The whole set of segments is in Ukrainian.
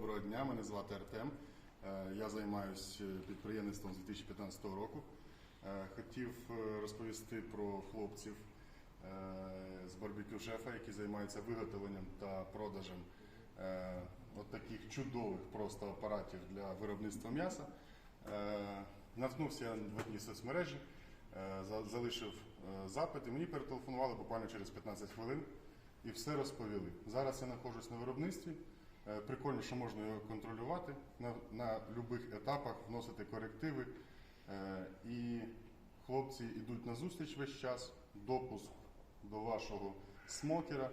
Доброго дня, мене звати Артем. Е, Я займаюся підприємництвом з 2015 року. Е, Хотів е, розповісти про хлопців е, з барбекю шефа, які займаються виготовленням та продажем е, от таких чудових просто апаратів для виробництва м'яса. Е, Наткнувся я в одній соцмережі, е, залишив е, запит і мені перетелефонували буквально через 15 хвилин і все розповіли. Зараз я знаходжусь на виробництві. Е, Прикольно, що можна його контролювати на, на будь-яких етапах, вносити корективи. Е, І хлопці йдуть на зустріч весь час, допуск до вашого смокера.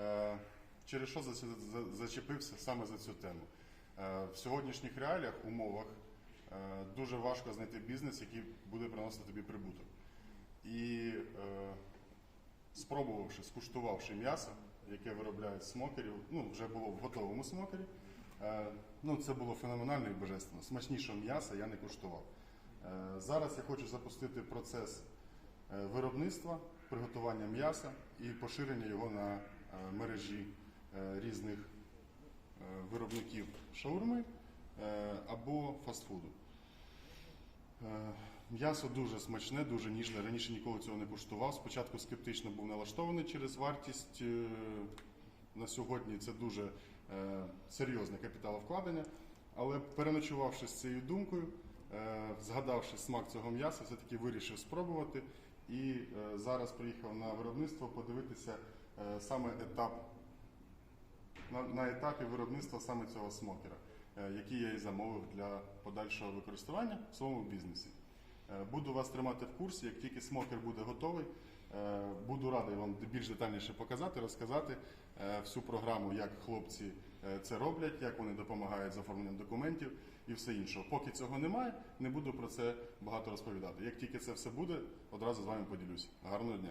Е, Через що за- за- зачепився саме за цю тему? В сьогоднішніх реаліях, умовах дуже важко знайти бізнес, який буде приносити тобі прибуток. І спробувавши, скуштувавши м'ясо, яке виробляють смокерів, ну вже було в готовому смокері. Е, ну, це було феноменально і божественно. Смачнішого м'яса я не куштував. Е, зараз я хочу запустити процес е, виробництва, приготування м'яса і поширення його на мережі різних виробників шаурми або фастфуду. М'ясо дуже смачне, дуже ніжне. Раніше ніколи цього не куштував. Спочатку скептично був налаштований через вартість. Е, На сьогодні це дуже е, серйозне капіталовкладення. Але переночувавши з цією думкою, е, згадавши смак цього м'яса, все-таки вирішив спробувати. І зараз приїхав на виробництво подивитися саме етап на, на етапі виробництва саме цього смокера, який я і замовив для подальшого використання в своєму бізнесі. Е, Буду вас тримати в курсі, як тільки смокер буде готовий. е, Буду радий вам більш детальніше показати, розказати е, всю програму, як хлопці це роблять, як вони допомагають з оформленням документів і все інше. Поки цього немає, не буду про це багато розповідати. Як тільки це все буде, одразу з вами поділюся. Гарного дня!